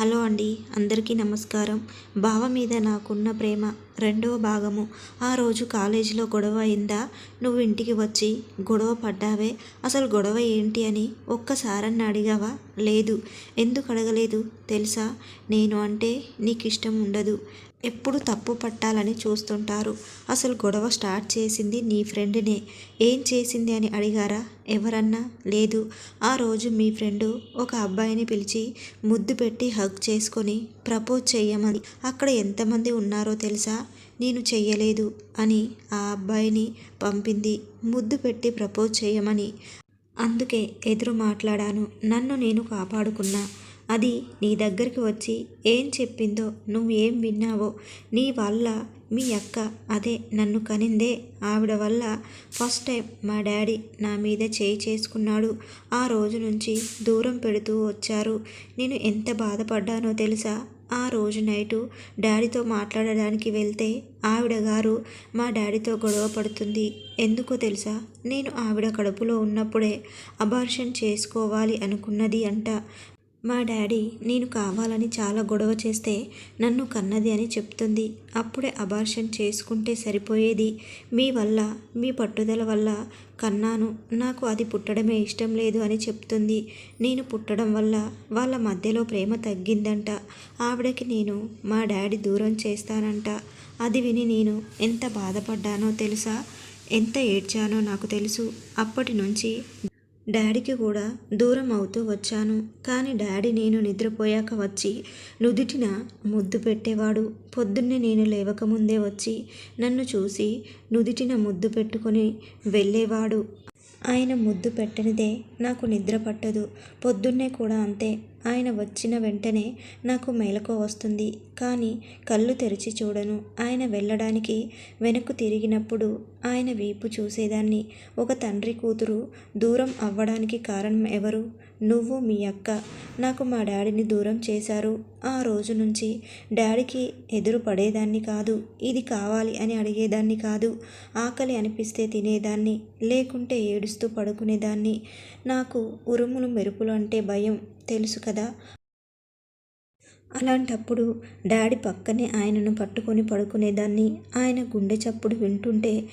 Hello అండి అందరికీ నమస్కారం. బావ మీద నాకున్న ప్రేమ రెండవ భాగము. ఆ రోజు కాలేజీలో గొడవ అయిందా? నువ్వు ఇంటికి వచ్చి గొడవ పడ్డావే? అసలు గొడవ ఏంటి అని ఒక్కసారని అడిగావా? లేదు. ఎందుకు అడగలేదు? తెలుసా? నేను అంటే నీకు ఇష్టం ఉండదు. ఎప్పుడు తప్పు పట్టాలని చూస్తుంటారు. అసలు గొడవ స్టార్ట్ చేసింది నీ ఫ్రెండ్నే. ఏం చేసింది అని అడిగారా? ఎవరన్నా? లేదు. ఆ రోజు మీ ఫ్రెండు ఒక అబ్బాయిని పిలిచి ముద్దు పెట్టి హగ్ చేసుకొని ప్రపోజ్ చెయ్యమని అక్కడ ఎంతమంది ఉన్నారో తెలుసా? నేను చెయ్యలేదు అని ఆ అబ్బాయిని పంపింది. ముద్దు పెట్టి ప్రపోజ్ చేయమని అందుకే ఎదురు మాట్లాడాను. నన్ను నేను కాపాడుకున్నా. అది నీ దగ్గరికి వచ్చి ఏం చెప్పిందో నువ్వు ఏం విన్నావో నీ వల్ల మీ అక్క అదే నన్ను కనిందే. ఆవిడ వల్ల ఫస్ట్ టైం మా డాడీ నా మీద చేయి చేసుకున్నాడు. ఆ రోజు నుంచి దూరం పెడుతూ వచ్చారు. నేను ఎంత బాధపడ్డానో తెలుసా? ఆ రోజు నైటు డాడీతో మాట్లాడడానికి వెళ్తే ఆవిడ గారు మా డాడీతో గొడవ పడుతుంది. ఎందుకో తెలుసా? నేను ఆవిడ కడుపులో ఉన్నప్పుడే అబార్షన్ చేసుకోవాలి అనుకున్నది అంట. మా డాడీ నేను కావాలని చాలా గొడవ చేస్తే నన్ను కన్నది అని చెప్తుంది. అప్పుడే అబార్షన్ చేసుకుంటే సరిపోయేది. మీ వల్ల మీ పట్టుదల వల్ల కన్నాను. నాకు అది పుట్టడమే ఇష్టం లేదు అని చెప్తుంది. నేను పుట్టడం వల్ల వాళ్ళ మధ్యలో ప్రేమ తగ్గిందంట. ఆవిడకి నేను మా డాడీ దూరం చేస్తానంట. అది విని నేను ఎంత బాధపడ్డానో తెలుసా? ఎంత ఏడ్చానో నాకు తెలుసు. అప్పటి నుంచి డాడీకి కూడా దూరం అవుతూ వచ్చాను. కానీ డాడీ నేను నిద్రపోయాక వచ్చి నుదుటిన ముద్దు పెట్టేవాడు. పొద్దున్నే నేను లేవకముందే వచ్చి నన్ను చూసి నుదిటిన ముద్దు పెట్టుకొని వెళ్ళేవాడు. ఆయన ముద్దు పెట్టనిదే నాకు నిద్ర పట్టదు. పొద్దున్నే కూడా అంతే. ఆయన వచ్చిన వెంటనే నాకు మెలకు వస్తుంది. కానీ కళ్ళు తెరిచి చూడను. ఆయన వెళ్ళడానికి వెనక్కు తిరిగినప్పుడు ఆయన వీపు చూసేదాన్ని. ఒక తండ్రి కూతురు దూరం అవ్వడానికి కారణం ఎవరు? నువ్వు మీ అక్క. నాకు మా డాడీని దూరం చేశారు. ఆ రోజు నుంచి డాడీకి ఎదురు పడేదాన్ని కాదు. ఇది కావాలి అని అడిగేదాన్ని కాదు. ఆకలి అనిపిస్తే తినేదాన్ని లేకుంటే ఏడుస్తూ పడుకునేదాన్ని. నాకు ఉరుములు మెరుపులు అంటే భయం తెలుసు కదా. అలాంటప్పుడు డాడీ పక్కనే ఆయనను పట్టుకొని పడుకునేదాన్ని. ఆయన గుండె చప్పుడు వింటుంటే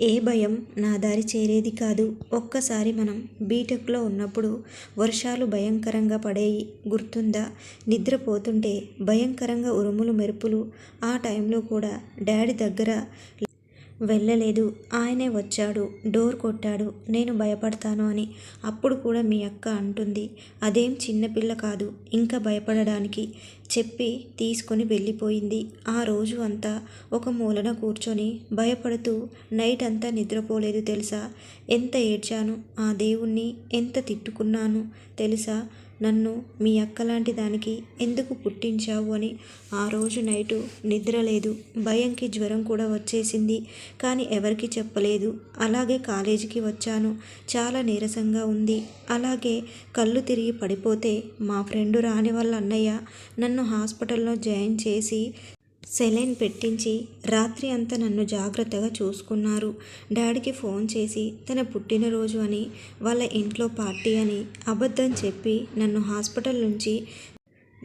ఏ భయం నా దారి చేరేది కాదు. ఒక్కసారి మనం బీటెక్లో ఉన్నప్పుడు వర్షాలు భయంకరంగా పడేయి గుర్తుందా? నిద్రపోతుంటే భయంకరంగా ఉరుములు మెరుపులు. ఆ టైంలో కూడా డాడీ దగ్గర వెళ్ళలేదు. ఆయనే వచ్చాడు. డోర్ కొట్టాడు. నేను భయపడతాను అని. అప్పుడు కూడా మీ అక్క అంటుంది. అదేం చిన్నపిల్ల కాదు. ఇంకా భయపడడానికి చెప్పి తీసుకొని వెళ్ళిపోయింది. ఆ రోజు అంతా ఒక మూలన కూర్చొని భయపడుతూ నైట్ అంతా నిద్రపోలేదు తెలుసా? ఎంత ఏడ్చాను? ఆ దేవుణ్ణి ఎంత తిట్టుకున్నాను తెలుసా? నన్ను మీ అక్కలాంటి దానికి ఎందుకు పుట్టించావు అని ఆ రోజు నైటు నిద్ర లేదు భయంకి జ్వరం కూడా వచ్చేసింది. కానీ ఎవరికి చెప్పలేదు. అలాగే కాలేజీకి వచ్చాను. చాలా నీరసంగా ఉంది. అలాగే కళ్ళు తిరిగి పడిపోతే మా ఫ్రెండు రాని వాళ్ళ అన్నయ్య నన్ను హాస్పిటల్లో జాయిన్ చేసి సెలైన్ పెట్టించి రాత్రి అంతా నన్ను జాగ్రత్తగా చూసుకున్నారు. డాడీకి ఫోన్ చేసి తన పుట్టినరోజు అని వాళ్ళ ఇంట్లో పార్టీ అని అబద్ధం చెప్పి నన్ను హాస్పిటల్ నుంచి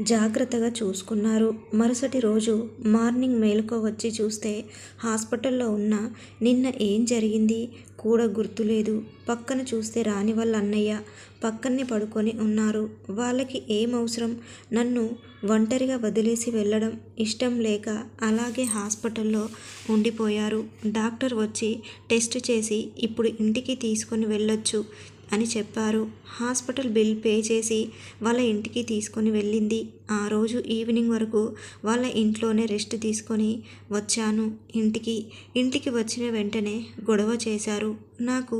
జాగ్రత్తగా చూసుకున్నారు. మరుసటి రోజు మార్నింగ్ మేలుకో వచ్చి చూస్తే హాస్పిటల్లో ఉన్న నిన్న ఏం జరిగింది కూడా గుర్తులేదు. పక్కన చూస్తే రాని వాళ్ళ అన్నయ్య పక్కనే పడుకొని ఉన్నారు. వాళ్ళకి ఏం అవసరం? నన్ను ఒంటరిగా వదిలేసి వెళ్ళడం ఇష్టం లేక అలాగే హాస్పిటల్లో ఉండిపోయారు. డాక్టర్ వచ్చి టెస్ట్ చేసి ఇప్పుడు ఇంటికి తీసుకొని వెళ్ళొచ్చు. అని చెప్పారు. హాస్పిటల్ బిల్ పే చేసి వాళ్ళ ఇంటికి తీసుకొని వెళ్ళింది. ఆ రోజు ఈవినింగ్ వరకు వాళ్ళ ఇంట్లోనే రెస్ట్ తీసుకొని వచ్చాను ఇంటికి. ఇంటికి వచ్చిన వెంటనే గొడవ చేశారు. నాకు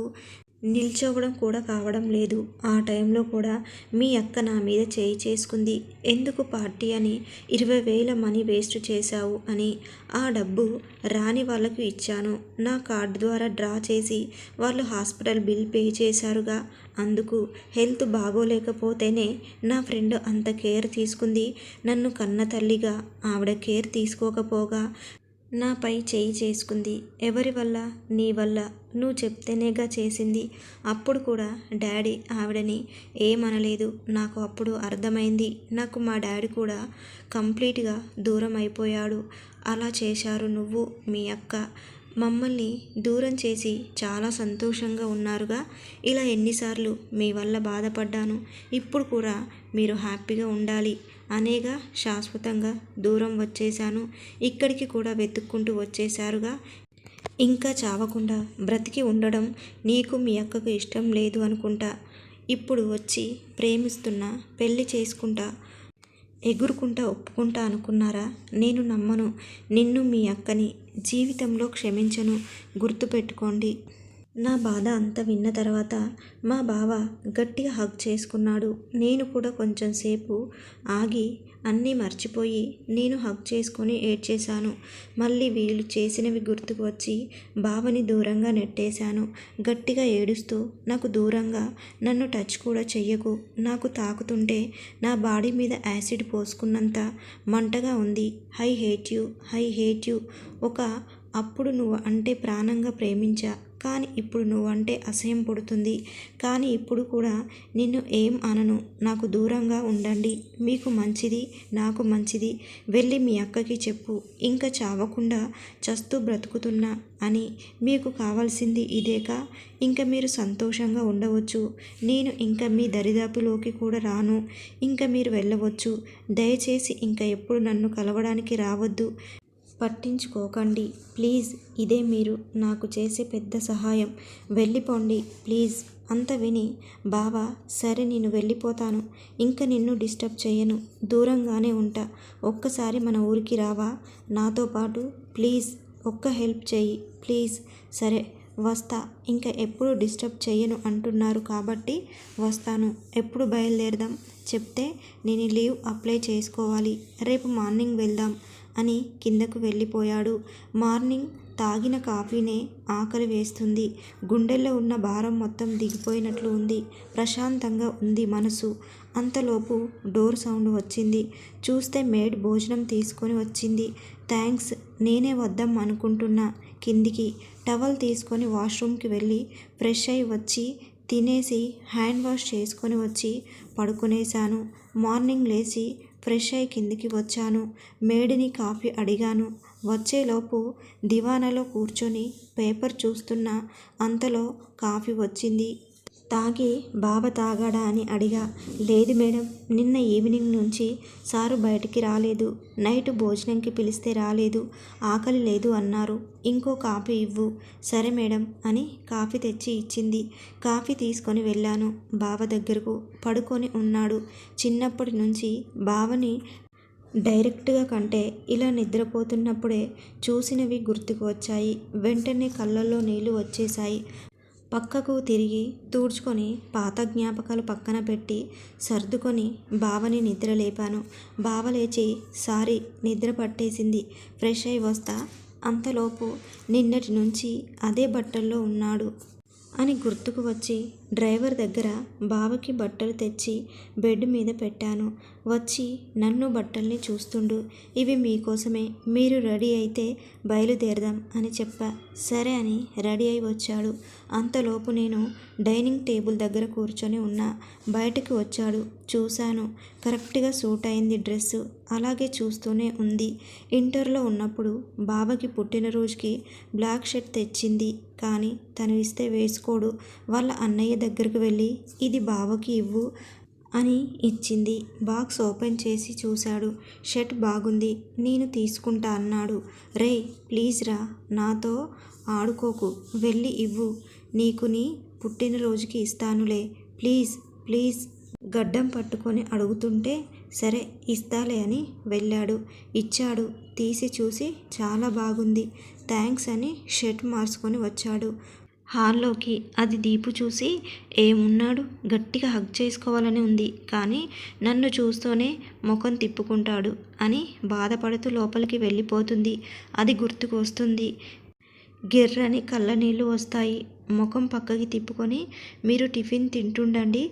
నిల్చోవడం కూడా కావడం లేదు. ఆ టైంలో కూడా మీ అక్క నా మీద చేయి చేసుకుంది. ఎందుకు పార్టీ అని ఇరవై వేల మనీ వేస్ట్ చేశావు అని. ఆ డబ్బు రాని వాళ్ళకు ఇచ్చాను. నా కార్డు ద్వారా డ్రా చేసి వాళ్ళు హాస్పిటల్ బిల్ పే చేశారుగా. అందుకు హెల్త్ బాగోలేకపోతేనే నా ఫ్రెండ్ అంత కేర్ తీసుకుంది. నన్ను కన్న తల్లిగా ఆవిడ కేర్ తీసుకోకపోగా నాపై చేయి చేసుకుంది. ఎవరి వల్ల? నీ వల్ల. నువ్వు చెప్తేనేగా చేసింది. అప్పుడు కూడా డాడీ ఆవిడని ఏమనలేదు. నాకు అప్పుడు అర్థమైంది. నాకు మా డాడీ కూడా కంప్లీట్గా దూరం అయిపోయాడు అలా చేశారు నువ్వు మీ అక్క. మమ్మల్ని దూరం చేసి చాలా సంతోషంగా ఉన్నారుగా. ఇలా ఎన్నిసార్లు మీ వల్ల బాధపడ్డాను. ఇప్పుడు కూడా మీరు హ్యాపీగా ఉండాలి. అనేగా శాశ్వతంగా దూరం వచ్చేశాను. ఇక్కడికి కూడా వెతుక్కుంటూ వచ్చేశారుగా. ఇంకా చావకుండా బ్రతికి ఉండడం నీకు మీ అక్కకు ఇష్టం లేదు అనుకుంటా. ఇప్పుడు వచ్చి ప్రేమిస్తున్నా పెళ్ళి చేసుకుంటా ఎగురుకుంటా ఒప్పుకుంటా అనుకున్నారా? నేను నమ్మను. నిన్ను మీ అక్కని జీవితంలో క్షమించను. గుర్తుపెట్టుకోండి. నా బాధ అంతా విన్న తర్వాత మా బావ గట్టిగా హగ్ చేసుకున్నాడు. నేను కూడా కొంచెం సేపు ఆగి అన్నీ మర్చిపోయి నేను హగ్ చేసుకొని ఏడ్చేశాను. మళ్ళీ వీళ్ళు చేసినవి గుర్తుకు వచ్చి బావని దూరంగా నెట్టేశాను. గట్టిగా ఏడుస్తూ నాకు దూరంగా నన్ను టచ్ కూడా చెయ్యకు. నాకు తాకుతుంటే నా బాడీ మీద యాసిడ్ పోసుకున్నంత మంటగా ఉంది. I hate you I hate you ఒక అప్పుడు నువ్వు అంటే ప్రాణంగా ప్రేమించా. కానీ ఇప్పుడు నువ్వంటే అసహ్యం పుడుతుంది. కానీ ఇప్పుడు కూడా నిన్ను ఏం అనను. నాకు దూరంగా ఉండండి. మీకు మంచిది నాకు మంచిది. వెళ్ళి మీ అక్కకి చెప్పు. ఇంకా చావకుండా చస్తూ బ్రతుకుతున్నా అని మీకు కావాల్సింది ఇదేకా? ఇంకా మీరు సంతోషంగా ఉండవచ్చు. నేను ఇంకా మీ దరిదాపులోకి కూడా రాను. ఇంకా మీరు వెళ్ళవచ్చు. దయచేసి ఇంకా ఎప్పుడు నన్ను కలవడానికి రావద్దు. పట్టించుకోకండి. ప్లీజ్ ఇదే మీరు నాకు చేసే పెద్ద సహాయం. వెళ్ళిపోండి ప్లీజ్. అంత విని బావా సరే నేను వెళ్ళిపోతాను. ఇంకా నిన్ను డిస్టర్బ్ చేయను దూరంగానే ఉంటా. ఒక్కసారి మన ఊరికి రావా? నాతో పాటు ప్లీజ్ ఒక్క హెల్ప్ చేయి ప్లీజ్ సరే వస్తా. ఇంకా ఎప్పుడు డిస్టర్బ్ చేయను అంటున్నారు కాబట్టి వస్తాను. ఎప్పుడు బయలుదేరదాం? చెప్తే నేను లీవ్ అప్లై చేసుకోవాలి. రేపు మార్నింగ్ వెళ్దాం. అని కిందకు వెళ్ళిపోయాడు. మార్నింగ్ తాగిన కాఫీనే ఆకలి వేస్తుంది. గుండెల్లో ఉన్న భారం మొత్తం దిగిపోయినట్లు ఉంది. ప్రశాంతంగా ఉంది మనసు. అంతలోపు డోర్ సౌండ్ వచ్చింది. చూస్తే మేడ్ భోజనం తీసుకొని వచ్చింది. థ్యాంక్స్ నేనే వద్దాం అనుకుంటున్నా కిందికి. టవల్ తీసుకొని వాష్రూమ్కి వెళ్ళి ఫ్రెష్ అయి వచ్చి తినేసి హ్యాండ్ వాష్ చేసుకొని వచ్చి పడుకునేశాను. మార్నింగ్ లేచి ఫ్రెష్ అయి కిందికి వచ్చాను. మేడిని కాఫీ అడిగాను. వచ్చేలోపు దివానాలో కూర్చొని పేపర్ చూస్తున్నా. అంతలో కాఫీ వచ్చింది. తాగి బావ తాగాడా అని అడిగా. లేదు మేడం నిన్న ఈవినింగ్ నుంచి సారు బయటికి రాలేదు. నైట్ భోజనంకి పిలిస్తే రాలేదు. ఆకలి లేదు అన్నారు. ఇంకో కాఫీ ఇవ్వు. సరే మేడం అని కాఫీ తెచ్చి ఇచ్చింది. కాఫీ తీసుకొని వెళ్ళాను. బావ దగ్గరకు పడుకొని ఉన్నాడు. చిన్నప్పటి నుంచి బావని డైరెక్ట్గా కంటే ఇలా నిద్రపోతున్నప్పుడే చూసినవి గుర్తుకు వచ్చాయి. వెంటనే కళ్ళల్లో నీళ్ళు వచ్చేశాయి. పక్కకు తిరిగి తూడ్చుకొని పాత జ్ఞాపకాలు పక్కన పెట్టి సర్దుకొని బావని నిద్ర లేపాను. బావ లేచి సారీ నిద్ర పట్టేసింది. ఫ్రెష్ అయి వస్తా. అంతలోపు నిన్నటి నుంచి అదే బట్టల్లో ఉన్నాడు అని గుర్తుకు వచ్చి డ్రైవర్ దగ్గర బావకి బట్టలు తెచ్చి బెడ్ మీద పెట్టాను. వచ్చి నన్ను బట్టల్ని చూస్తుండు. ఇవి మీకోసమే. మీరు రెడీ అయితే బయలుదేరదాం అని చెప్పా. సరే అని రెడీ అయి వచ్చాడు. అంతలోపు నేను డైనింగ్ టేబుల్ దగ్గర కూర్చొని ఉన్నా. బయటకు వచ్చాడు. చూశాను. కరెక్ట్గా సూట్ అయింది డ్రెస్సు. అలాగే చూస్తూనే ఉంది. ఇంటర్లో ఉన్నప్పుడు బావకి పుట్టినరోజుకి బ్లాక్ షర్ట్ తెచ్చింది. కానీ తను ఇస్తే వేసుకోడు. వాళ్ళ అన్నయ్య దగ్గరకు వెళ్ళి ఇది బావకి ఇవ్వు అని ఇచ్చింది. బాక్స్ ఓపెన్ చేసి చూశాడు. షర్ట్ బాగుంది నేను తీసుకుంటా అన్నాడు. రే ప్లీజ్ రా నాతో ఆడుకోకు వెళ్ళి ఇవ్వు నీకు నీ పుట్టినరోజుకి ఇస్తానులే ప్లీజ్ ప్లీజ్ గడ్డం పట్టుకొని అడుగుతుంటే సరే ఇస్తాలే అని వెళ్ళాడు. ఇచ్చాడు. తీసి చూసి చాలా బాగుంది థ్యాంక్స్ అని షర్ట్ మార్చుకొని వచ్చాడు. హాల్లోకి అది దీపు చూసి ఏమున్నాడు? గట్టిగా హగ్ చేసుకోవాలని ఉంది. కానీ నన్ను చూస్తూనే ముఖం తిప్పుకుంటాడు అని బాధపడుతూ లోపలికి వెళ్ళిపోతుంది. అది గుర్తుకు వస్తుంది. గిర్రని కళ్ళ నీళ్ళు వస్తాయి. ముఖం పక్కకి తిప్పుకొని మీరు టిఫిన్ తింటుండండి.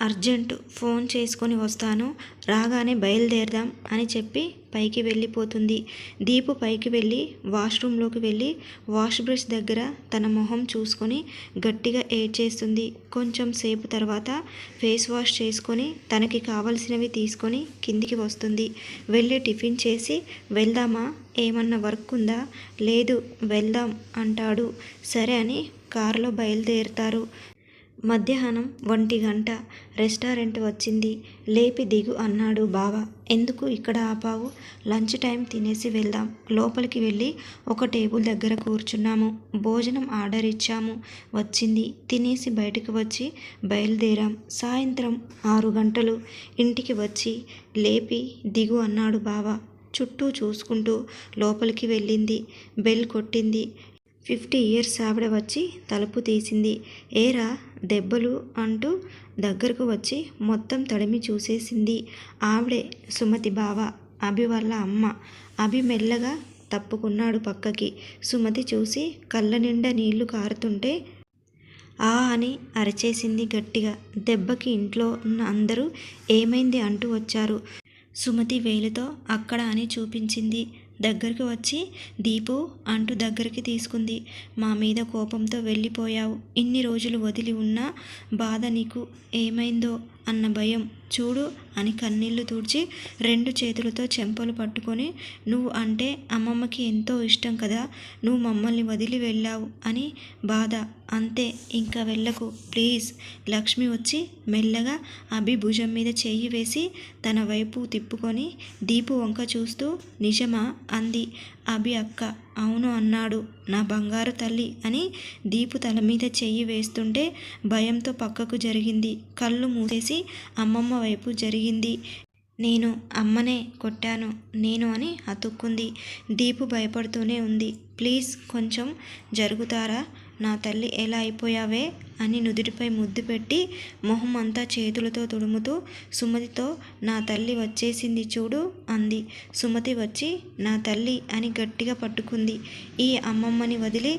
అర్జెంటు ఫోన్ చేసుకొని వస్తాను. రాగానే బయలుదేరదాం అని చెప్పి పైకి వెళ్ళిపోతుంది. దీపు పైకి వెళ్ళి వాష్రూమ్లోకి వెళ్ళి వాష్ బ్రష్ దగ్గర తన మొహం చూసుకొని గట్టిగా ఏడ్చేస్తుంది. కొంచెం సేపు తర్వాత ఫేస్ వాష్ చేసుకొని తనకి కావలసినవి తీసుకొని కిందికి వస్తుంది. వెళ్ళి టిఫిన్ చేసి వెళ్దామా? ఏమన్నా వర్క్ ఉందా? లేదు వెళ్దాం అంటాడు. సరే అని కారులో బయలుదేరుతారు. మధ్యాహ్నం ఒంటి గంట రెస్టారెంట్ వచ్చింది. లేపి దిగు అన్నాడు బావ. ఎందుకు ఇక్కడ ఆపావు? లంచ్ టైం తినేసి వెళ్దాం. లోపలికి వెళ్ళి ఒక టేబుల్ దగ్గర కూర్చున్నాము. భోజనం ఆర్డర్ ఇచ్చాము. వచ్చింది. తినేసి బయటకు వచ్చి బయలుదేరాం. సాయంత్రం ఆరు గంటలు. ఇంటికి వచ్చి లేపి దిగు అన్నాడు బావ. చుట్టూ చూసుకుంటూ లోపలికి వెళ్ళింది. బెల్ కొట్టింది. ఫిఫ్టీ ఇయర్స్ ఆవిడ వచ్చి తలుపు తీసింది. ఏరా దెబ్బలు అంటూ దగ్గరకు వచ్చి మొత్తం తడిమి చూసేసింది. ఆవిడే సుమతి బావ అభి వాళ్ళ అమ్మ. అభి మెల్లగా తప్పుకున్నాడు పక్కకి. సుమతి చూసి కళ్ళ నిండా నీళ్ళు కారుతుంటే ఆ అని అరచేసింది గట్టిగా. దెబ్బకి ఇంట్లో ఉన్న అందరూ ఏమైంది అంటూ వచ్చారు. సుమతి వేలుతో అక్కడ అని చూపించింది. దగ్గరికి వచ్చి దీపు అంటూ దగ్గరికి తీసుకుంది. మా మీద కోపంతో వెళ్ళిపోయావు. ఇన్ని రోజులు వదిలి ఉన్నా బాధ నీకు ఏమైందో అన్న భయం. చూడు అని కన్నీళ్ళు తూడ్చి రెండు చేతులతో చెంపలు పట్టుకొని నువ్వు అంటే అమ్మమ్మకి ఎంతో ఇష్టం కదా నువ్వు మమ్మల్ని వదిలి వెళ్ళావు అని బాధ. అంతే ఇంకా వెళ్ళకు ప్లీజ్. లక్ష్మి వచ్చి మెల్లగా అభి భుజం మీద చెయ్యి వేసి తన వైపు తిప్పుకొని దీపు వంక చూస్తూ నిజమా? అంది అభి అక్క. అవును అన్నాడు. నా బంగారు తల్లి అని దీపు తల మీద చెయ్యి వేస్తుంటే భయంతో పక్కకు జరిగింది. కళ్ళు మూసేసి అమ్మమ్మ వైపు జరిగింది. నేను అమ్మనే కొట్టాను నేను అని అతుక్కుంది. దీపు భయపడుతూనే ఉంది. ప్లీజ్ కొంచెం జరుగుతారా? నా తల్లి ఎలా అయిపోయావే? అని నుదుటిపై ముద్దు పెట్టి మొహం అంతా చేతులతో తుడుముతూ సుమతితో నా తల్లి వచ్చేసింది చూడు అంది. సుమతి వచ్చి నా తల్లి అని గట్టిగా పట్టుకుంది. ఈ అమ్మమ్మని వదిలి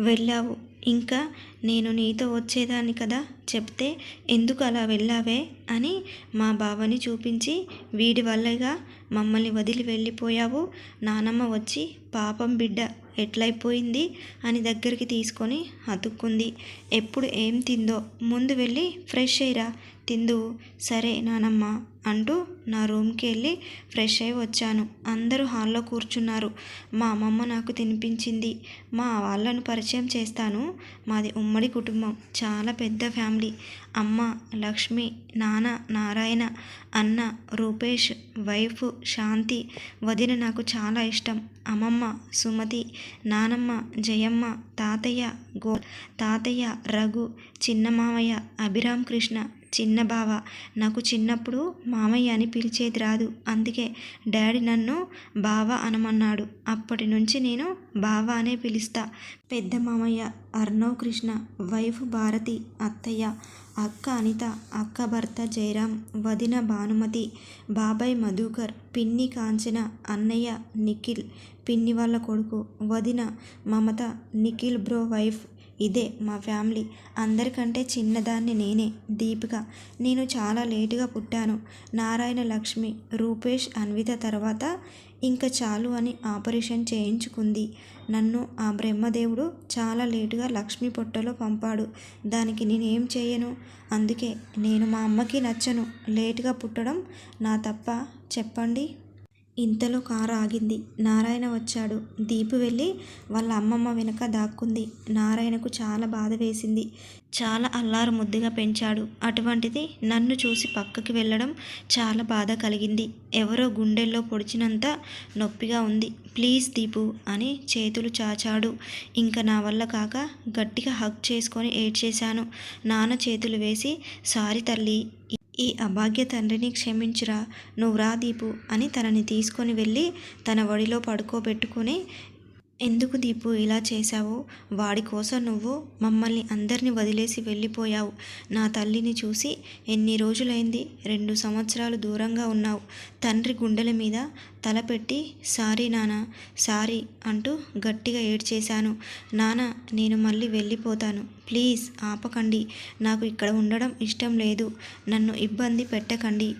వెళ్ళావు. ఇంకా నేను నీతో వచ్చేదాన్ని కదా చెప్తే ఎందుకు అలా వెళ్ళావే అని మా బావని చూపించి వీడి వల్లగా మమ్మల్ని వదిలి వెళ్ళిపోయావు. నానమ్మ వచ్చి పాపం బిడ్డ ఎట్లయిపోయింది అని దగ్గరికి తీసుకొని అతుక్కుంది. ఎప్పుడు ఏం తిందో ముందు వెళ్ళి ఫ్రెష్ అయ్యిరా. తిందువు. సరే నానమ్మ. అంటూ నా రూమ్కి వెళ్ళి ఫ్రెష్ అయి వచ్చాను. అందరూ హాల్లో కూర్చున్నారు. మా అమ్మమ్మ నాకు తినిపించింది. మా వాళ్ళను పరిచయం చేస్తాను. మాది ఉమ్మడి కుటుంబం. చాలా పెద్ద ఫ్యామిలీ. అమ్మ లక్ష్మి నాన్న నారాయణ అన్న రూపేష్ వైఫ్ శాంతి వదిన నాకు చాలా ఇష్టం. అమ్మమ్మ సుమతి నానమ్మ జయమ్మ తాతయ్య గో తాతయ్య రఘు చిన్న మామయ్య అభిరామ్ కృష్ణ చిన్న బావ. నాకు చిన్నప్పుడు మామయ్య అని పిలిచేది రాదు. అందుకే డాడీ నన్ను బావ అనమన్నాడు. అప్పటి నుంచి నేను బావ అనే పిలుస్తా. పెద్ద మామయ్య అర్ణవ్ కృష్ణ వైఫ్ భారతి అత్తయ్య అక్క అనిత అక్క భర్త జయరాం వదిన భానుమతి బాబాయ్ మధుకర్ పిన్ని కాంచన అన్నయ్య నిఖిల్ పిన్ని వాళ్ళ కొడుకు వదిన మమత నిఖిల్ బ్రో వైఫ్ ఇదే మా ఫ్యామిలీ. అందరికంటే చిన్నదాన్ని నేనే దీపిక. నేను చాలా లేటుగా పుట్టాను. నారాయణ లక్ష్మి రూపేష్ అన్విత తర్వాత ఇంకా చాలు అని ఆపరేషన్ చేయించుకుంది. నన్ను ఆ బ్రహ్మదేవుడు చాలా లేటుగా లక్ష్మి పొట్టలో పంపాడు. దానికి నేనేం చేయను? అందుకే నేను మా అమ్మకి నచ్చను. లేటుగా పుట్టడం నా తప్ప చెప్పండి? ఇంతలో కారు ఆగింది. నారాయణ వచ్చాడు. దీపు వెళ్ళి వాళ్ళ అమ్మమ్మ వెనక దాక్కుంది. నారాయణకు చాలా బాధ వేసింది. చాలా అల్లారు ముద్దుగా పెంచాడు. అటువంటిది నన్ను చూసి పక్కకి వెళ్ళడం చాలా బాధ కలిగింది. ఎవరో గుండెల్లో పొడిచినంత నొప్పిగా ఉంది. ప్లీజ్ దీపు అని చేతులు చాచాడు. ఇంకా నా వల్ల కాక గట్టిగా హగ్ చేసుకొని ఏడ్చేశాను. నాన్న చేతులు వేసి సారీ తల్లి ఈ అభాగ్య తండ్రిని క్షమించురా నువ్వు రా దీపు అని తనని తీసుకొని వెళ్ళి తన ఒడిలో పడుకోబెట్టుకుని ఎందుకు దీపు ఇలా చేశావో? వాడి కోసం నువ్వు మమ్మల్ని అందరినీ వదిలేసి వెళ్ళిపోయావు. నా తల్లిని చూసి ఎన్ని రోజులైంది? రెండు సంవత్సరాలు దూరంగా ఉన్నావు. తండ్రి గుండెల మీద తలపెట్టి సారీ నానా సారీ అంటూ గట్టిగా ఏడ్చేశాను. నానా నేను మళ్ళీ వెళ్ళిపోతాను. ప్లీజ్ ఆపకండి. నాకు ఇక్కడ ఉండడం ఇష్టం లేదు. నన్ను ఇబ్బంది పెట్టకండి.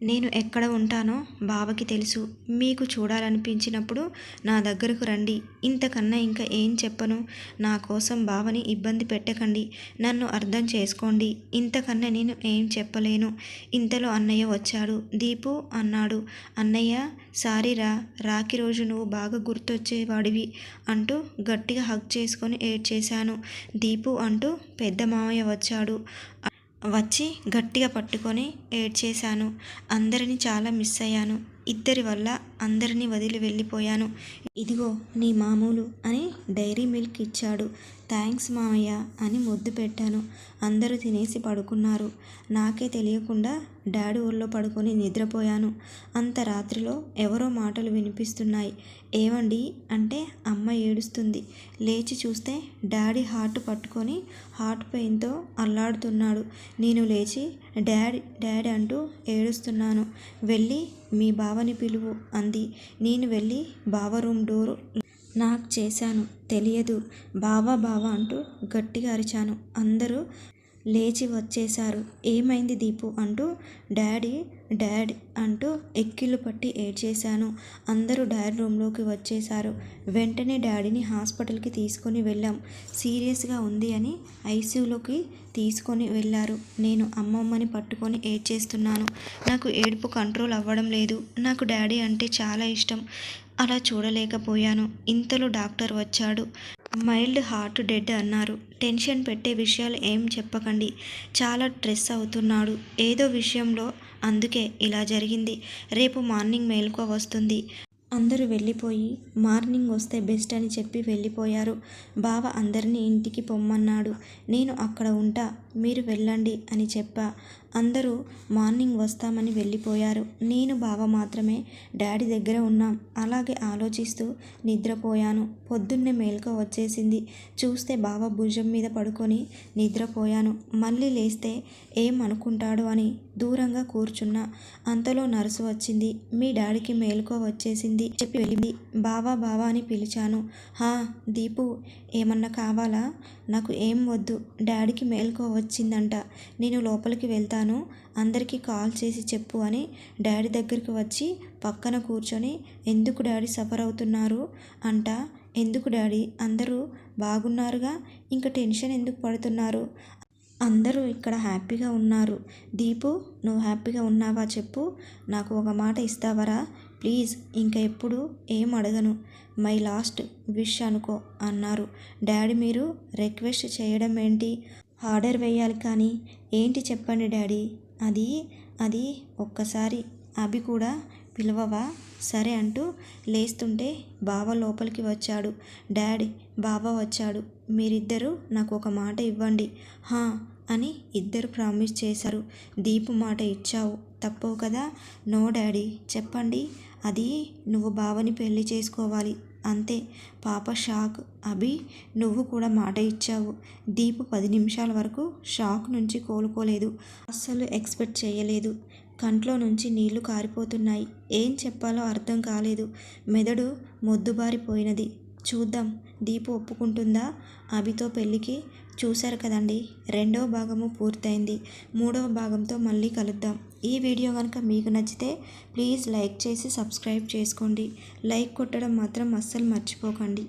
నేను ఎక్కడ ఉంటానో బావకి తెలుసు. మీకు చూడాలనిపించినప్పుడు నా దగ్గరకు రండి. ఇంతకన్నా ఇంకా ఏం చెప్పను? నా కోసం బావని ఇబ్బంది పెట్టకండి. నన్ను అర్థం చేసుకోండి. ఇంతకన్నా నేను ఏం చెప్పలేను. ఇంతలో అన్నయ్య వచ్చాడు. దీపు అన్నాడు. అన్నయ్య సారీరా రాఖీ రోజు నువ్వు బాగా గుర్తొచ్చేవాడివి అంటూ గట్టిగా హగ్ చేసుకొని ఏడ్చేశాను. దీపు అంటూ పెద్ద మామయ్య వచ్చాడు. వచ్చి గట్టిగా పట్టుకొని ఏడ్చేశాను. అందరిని చాలా మిస్ అయ్యాను. ఇద్దరి వల్ల అందరినీ వదిలి వెళ్ళిపోయాను. ఇదిగో నీ మామూలు అని డైరీ మిల్క్ ఇచ్చాడు. థ్యాంక్స్ మామయ్య అని ముద్దు పెట్టాను. అందరూ తినేసి పడుకున్నారు. నాకే తెలియకుండా డాడీ ఊళ్ళో పడుకొని నిద్రపోయాను. అంత రాత్రిలో ఎవరో మాటలు వినిపిస్తున్నాయి. ఏవండి అంటే అమ్మ ఏడుస్తుంది. లేచి చూస్తే డాడీ హార్ట్ పట్టుకొని హార్ట్ పెయిన్తో అల్లాడుతున్నాడు. నేను లేచి డాడీ డాడీ అంటూ ఏడుస్తున్నాను. వెళ్ళి మీ బావని పిలువు అంది. నేను వెళ్ళి బావ రూమ్ డోరు నాకు చేశాను. తెలియదు. బావా బావా అంటూ గట్టిగా అరిచాను. అందరూ లేచి వచ్చేశారు. ఏమైంది దీపు అంటూ డాడీ డాడ్ అంటూ ఎక్కిళ్ళు పట్టి ఏడ్చేశాను. అందరూ డాడీ రూమ్లోకి వచ్చేశారు. వెంటనే డాడీని హాస్పిటల్కి తీసుకొని వెళ్ళాం. సీరియస్గా ఉంది అని ఐసీయూలోకి తీసుకొని వెళ్ళారు. నేను అమ్మమ్మని పట్టుకొని ఏడ్చేస్తున్నాను. నాకు ఏడుపు కంట్రోల్ అవ్వడం లేదు. నాకు డాడీ అంటే చాలా ఇష్టం. అలా చూడలేకపోయాను. ఇంతలో డాక్టర్ వచ్చాడు. మైల్డ్ హార్ట్ డెడ్ అన్నారు. టెన్షన్ పెట్టే విషయాలు ఏం చెప్పకండి. చాలా స్ట్రెస్ అవుతున్నాడు. ఏదో విషయంలో అందుకే ఇలా జరిగింది. రేపు మార్నింగ్ మేలుకో వస్తుంది. అందరూ వెళ్ళిపోయి మార్నింగ్ వస్తే బెస్ట్ అని చెప్పి వెళ్ళిపోయారు. బావ అందరినీ ఇంటికి పొమ్మన్నాడు. నేను అక్కడ ఉంటా మీరు వెళ్ళండి అని చెప్పా. అందరూ మార్నింగ్ వస్తామని వెళ్ళిపోయారు. నేను బావ మాత్రమే డాడీ దగ్గర ఉన్నాం. అలాగే ఆలోచిస్తూ నిద్రపోయాను. పొద్దున్నే మేల్క వచ్చేసింది. చూస్తే బావ భుజం మీద పడుకొని నిద్రపోయాను. మళ్ళీ లేస్తే ఏం అనుకుంటాడు అని దూరంగా కూర్చున్నా. అంతలో నర్సు వచ్చింది. మీ డాడీకి మేల్కో వచ్చేసింది. చెప్పి వెళ్ళింది. బావా బావా అని పిలిచాను. హా దీపు ఏమన్నా కావాలా? నాకు ఏం వద్దు. డాడీకి మేల్కో వచ్చిందంట. నేను లోపలికి వెళ్తాను. అందరికీ కాల్ చేసి చెప్పు అని డాడీ దగ్గరికి వచ్చి పక్కన కూర్చొని ఎందుకు డాడీ సఫర్ అవుతున్నారు? అంట. ఎందుకు డాడీ? అందరూ బాగున్నారుగా? ఇంకా టెన్షన్ ఎందుకు పడుతున్నారు? అందరూ ఇక్కడ హ్యాపీగా ఉన్నారు. దీపు నువ్వు హ్యాపీగా ఉన్నావా చెప్పు. నాకు ఒక మాట ఇస్తావరా? ప్లీజ్ ఇంకా ఎప్పుడు ఏం అడగను. మై లాస్ట్ విష్ అనుకో అన్నారు. డాడీ మీరు రిక్వెస్ట్ చేయడం ఏంటి? ఆర్డర్ వేయాలి కానీ ఏంటి చెప్పండి డాడీ? అది అది ఒక్కసారి అభి కూడా పిలవవా? సరే అంటూ లేస్తుంటే బావ లోపలికి వచ్చాడు. డాడీ బావ వచ్చాడు. మీరిద్దరూ నాకు ఒక మాట ఇవ్వండి. హా అని ఇద్దరు ప్రామిస్ చేశారు. దీపు మాట ఇచ్చావు. తప్పవు కదా? No daddy. చెప్పండి. అది నువ్వు బావని పెళ్ళి చేసుకోవాలి. అంతే. పాప షాక్. అభి నువ్వు కూడా మాట ఇచ్చావు. దీపు పది నిమిషాల వరకు షాక్ నుంచి కోలుకోలేదు. అస్సలు ఎక్స్పెక్ట్ చేయలేదు. కంట్లో నుంచి నీళ్ళు కారిపోతున్నాయి. ఏం చెప్పాలో అర్థం కాలేదు. మెదడు మొద్దుబారిపోయినది. చూద్దాం. దీపు ఒప్పుకుంటుందా? అభితో పెళ్ళికి చూశారు కదండి. రెండవ భాగము పూర్తయింది. మూడవ భాగంతో మళ్ళీ కలుద్దాం. ఈ వీడియో కనుక మీకు నచ్చితే ప్లీజ్ లైక్ చేసి సబ్స్క్రైబ్ చేసుకోండి. లైక్ కొట్టడం మాత్రం అస్సలు మర్చిపోకండి.